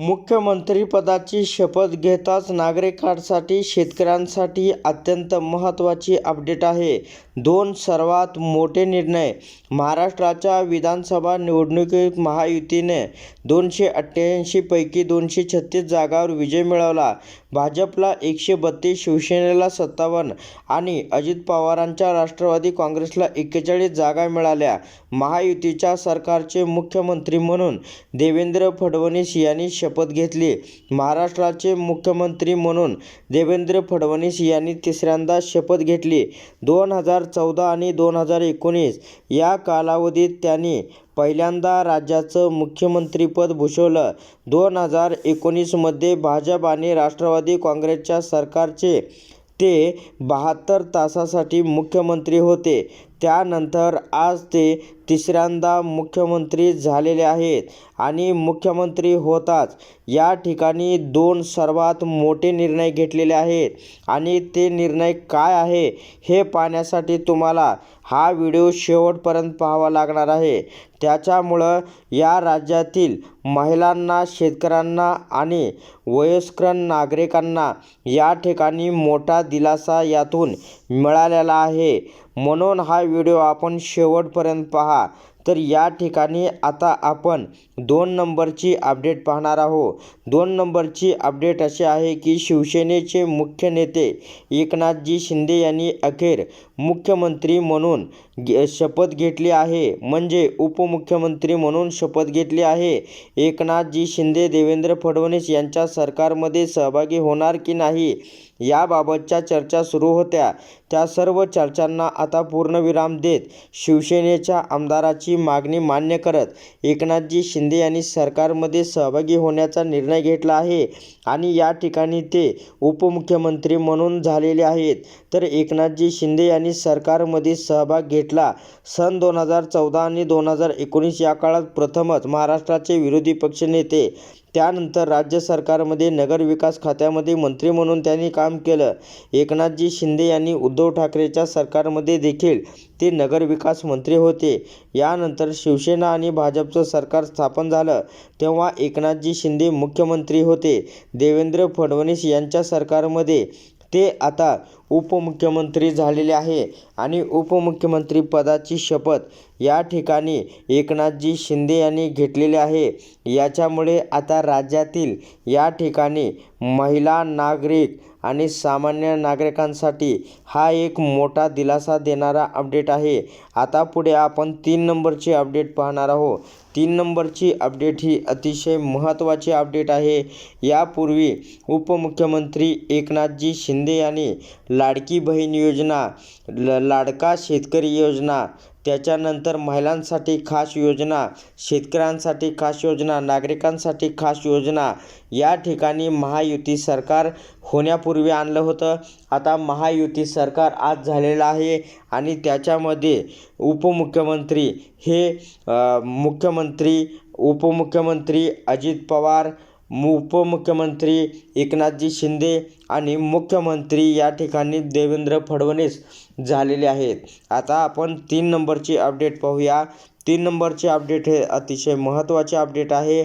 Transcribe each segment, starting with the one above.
मुख्यमंत्रीपदाची शपथ घेताच नागरिकांसाठी शेतकऱ्यांसाठी अत्यंत महत्त्वाची अपडेट आहे. दोन सर्वात मोठे निर्णय महाराष्ट्राच्या विधानसभा निवडणुकीत महायुतीने दोनशे अठ्ठ्याऐंशीपैकी दोनशे छत्तीस जागांवर विजय मिळवला. भाजपला एकशे बत्तीस शिवसेनेला सत्तावन्न आणि अजित पवारांच्या राष्ट्रवादी काँग्रेसला एक्केचाळीस जागा मिळाल्या. महायुतीच्या सरकारचे मुख्यमंत्री म्हणून देवेंद्र फडणवीस यांनी शपथ घेतली. महाराष्ट्राचे मुख्यमंत्री म्हणून देवेंद्र फडणवीस यांनी तिसऱ्यांदा शपथ घेतली. दोन हजार चौदा आणि दोन हजार एकोणीस या कालावधीत त्यांनी पहिल्यांदा राज्याचं मुख्यमंत्रीपद भूषवलं. दोन हजार एकोणीसमध्ये भाजप आणि राष्ट्रवादी काँग्रेसच्या सरकारचे ते बहात्तर तासासाठी मुख्यमंत्री होते. त्यानंतर आज ते तिसऱ्यांदा मुख्यमंत्री झालेले आहेत आणि मुख्यमंत्री होताच. या ठिकाणी दोन सर्वात मोठे निर्णय घेतलेले आहेत. आणि ते निर्णय काय आहे हे पाहण्यासाठी तुम्हाला हा व्हिडिओ शेवटपर्यंत पाहावा लागणार आहे. त्याच्यामुळं या राज्यातील महिलांना शेतकऱ्यांना आणि वयस्कर नागरिकांना या ठिकाणी मोठा दिलासा यातून मिळालेला आहे. म्हणून हा व्हिडिओ आपण शेवटपर्यंत पहा. तर या ठिकाणी आता आपण दोन नंबरची अपडेट पाहणार आहोत. दोन नंबरची अपडेट अशी आहे की शिवसेनेचे मुख्य नेते एकनाथजी शिंदे यांनी अखेर मुख्यमंत्री म्हणून गे शपथ घेतली आहे. म्हणजे उपमुख्यमंत्री म्हणून शपथ घेतली आहे. एकनाथजी शिंदे देवेंद्र फडणवीस यांच्या सरकारमध्ये सहभागी होणार की नाही याबाबतच्या चर्चा सुरू होत्या. त्या सर्व चर्चांना आता पूर्णविराम देत शिवसेनेच्या आमदाराची मागणी मान्य करत एकनाथजी शिंदे यांनी सरकारमध्ये सहभागी होण्याचा निर्णय घेतला आहे. आणि या ठिकाणी ते उपमुख्यमंत्री म्हणून झालेले आहेत. तर एकनाथजी शिंदे यांनी सरकारमध्ये सहभाग घेतला. सन दोन हजार चौदा आणि दोन हजार एकोणीस या काळात प्रथमच महाराष्ट्राचे विरोधी पक्षनेते त्यानंतर राज्य सरकारमध्ये नगरविकास खात्यामध्ये मंत्री म्हणून त्यांनी काम केलं. एकनाथजी शिंदे यांनी उद्धव ठाकरेच्या सरकारमध्ये देखील ते नगरविकास मंत्री होते. यानंतर शिवसेना आणि भाजपचं सरकार स्थापन झालं. तेव्हा एकनाथजी शिंदे मुख्यमंत्री होते. देवेंद्र फडणवीस यांच्या सरकारमध्ये ते आता उपमुख्यमंत्री झालेले आहे आणि उपमुख्यमंत्री पदाची शपथ या ठिकाणी एकनाथजी शिंदे यांनी घेतलेली आहे. याच्यामुळे आता राज्यातील या ठिकाणी महिला नागरिक आणि सामान्य नागरिकांसाठी हा एक मोठा दिलासा देणारा अपडेट आहे. आता पुढे आपण तीन नंबरची अपडेट पाहणार आहोत. तीन नंबरची अपडेट ही अतिशय महत्त्वाची अपडेट आहे. यापूर्वी उपमुख्यमंत्री एकनाथजी शिंदे यांनी लाडकी बहीण योजना ल लाडका शेतकरी योजना त्याच्यानंतर महिलांसाठी खास योजना शेतकऱ्यांसाठी खास योजना नागरिकांसाठी खास योजना या ठिकाणी महायुती सरकार होण्यापूर्वी आणलं होतं. आता महायुती सरकार आज झालेलं आहे. आणि त्याच्यामध्ये उपमुख्यमंत्री हे मुख्यमंत्री उपमुख्यमंत्री अजित पवार उपमुख्यमंत्री एकनाथजी शिंदे आणि मुख्यमंत्री या ठिकाणी देवेंद्र फडणवीस झालेले आहेत. आता आपण तीन नंबरची अपडेट पाहूया. तीन नंबरचे अपडेट हे अतिशय महत्त्वाचे अपडेट आहे.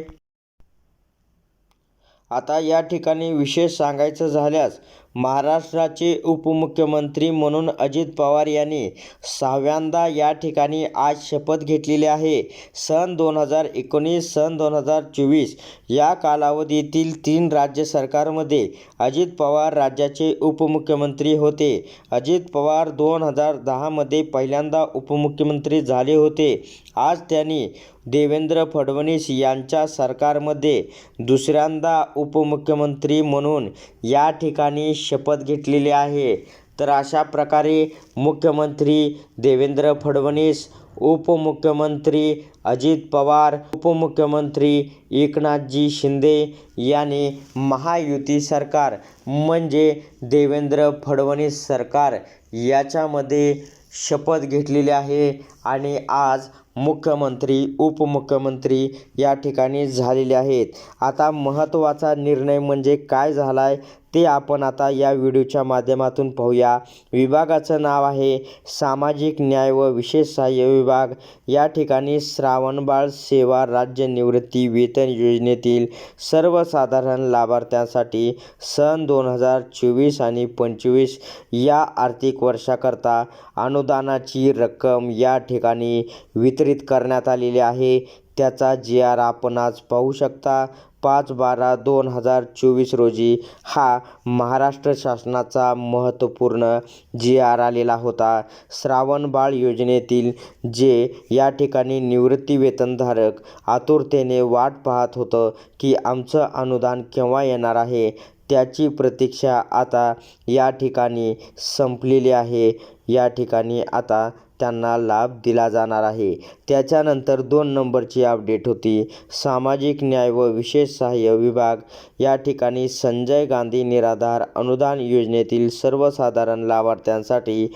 आता या ठिकाणी विशेष सांगायचं झाल्यास महाराष्ट्राचे उपमुख्यमंत्री म्हणून अजित पवार यांनी सहाव्यांदा या ठिकाणी आज शपथ घेतलेली आहे. सन दोन हजार एकोणीस सन दोन हजार चोवीस या कालावधीतील तीन राज्य सरकारमध्ये अजित पवार राज्याचे उपमुख्यमंत्री होते. अजित पवार दोन हजार दहामध्ये पहिल्यांदा उपमुख्यमंत्री झाले होते. आज त्यांनी देवेंद्र फडणवीस यांच्या सरकारमध्ये दुसऱ्यांदा उपमुख्यमंत्री म्हणून या ठिकाणी शपथ घेतलेली आहे. तर अशा प्रकारे मुख्यमंत्री देवेंद्र फडणवीस उपमुख्यमंत्री अजित पवार उपमुख्यमंत्री एकनाथजी शिंदे यांनी महायुती सरकार म्हणजे देवेंद्र फडणवीस सरकार याच्यामध्ये शपथ घेतलेली आहे आणि आज मुख्यमंत्री उपमुख्यमंत्री या ठिकाणी झालेले आहेत. आता महत्त्वाचा निर्णय म्हणजे काय झाला आहे ते आपण आता या व्हिडिओच्या माध्यमातून पाहूया. विभागाचं नाव आहे सामाजिक न्याय व विशेष सहाय्य विभाग. या ठिकाणी श्रावणबाळ सेवा राज्य निवृत्ती वेतन योजनेतील सर्वसाधारण लाभार्थ्यांसाठी सन दोन हजार चोवीस आणि पंचवीस या आर्थिक वर्षाकरता अनुदानाची रक्कम या ठिकाणी वितरित करण्यात आलेली आहे. त्याचा जी आर आपण आज पाहू शकता. पाच बारा दोन हजार चोवीस रोजी हा महाराष्ट्र शासनाचा महत्त्वपूर्ण जी आर आलेला होता. श्रावण बाळ योजनेतील जे या ठिकाणी निवृत्तीवेतनधारक आतुरतेने वाट पाहत होतं की आमचं अनुदान केव्हा येणार आहे त्याची प्रतीक्षा आता या ठिकाणी संपलेली आहे. या ठिकाणी आता त्यांना लाभ दिला जाणार आहे. त्याच्यानंतर दोन नंबरची अपडेट होती. सामाजिक न्याय व विशेष सहाय्य विभाग या ठिकाणी संजय गांधी निराधार अनुदान योजनेतील सर्वसाधारण लाभार्थ्यांसाठी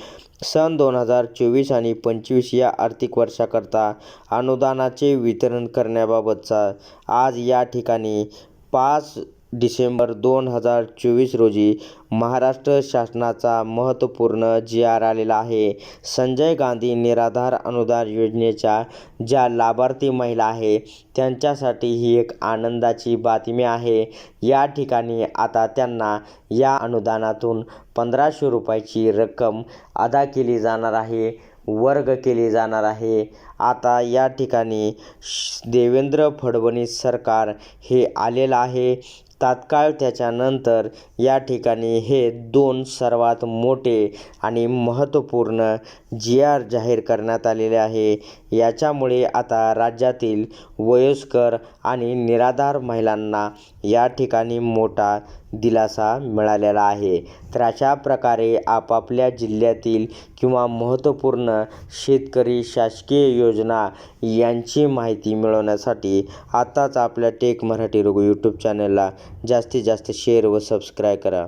सन दोन हजार चोवीस आणि पंचवीस या आर्थिक वर्षाकरता अनुदानाचे वितरण करण्याबाबतचा आज या ठिकाणी पाच डिसेंबर दोन हजार चोवीस रोजी महाराष्ट्र शासनाचा महत्त्वपूर्ण जी आर आलेला आहे. संजय गांधी निराधार अनुदान योजनेच्या ज्या लाभार्थी महिला आहे त्यांच्यासाठी ही एक आनंदाची बातमी आहे. या ठिकाणी आता त्यांना या अनुदानातून पंधराशे रुपयाची रक्कम अदा केली जाणार आहे वर्ग केली जाणार आहे. आता या ठिकाणी श- देवेंद्र फडणवीस सरकार हे आलेलं आहे. तात्काळ त्याच्यानंतर या ठिकाणी हे दोन सर्वात मोठे आणि महत्त्वपूर्ण जी आर जाहीर करण्यात आलेले आहे. याच्यामुळे आता राज्यातील वयस्कर आणि निराधार महिलांना या ठिकाणी मोठा दिलासा मिळालेला आहे. तर अशा प्रकारे आपापल्या जिल्ह्यातील किंवा महत्त्वपूर्ण शेतकरी शासकीय योजना यांची माहिती मिळवण्यासाठी आत्ताच आपल्या टेक मराठी रघु यूट्यूब चॅनलला जास्तीत जास्त शेअर व सबस्क्राईब करा.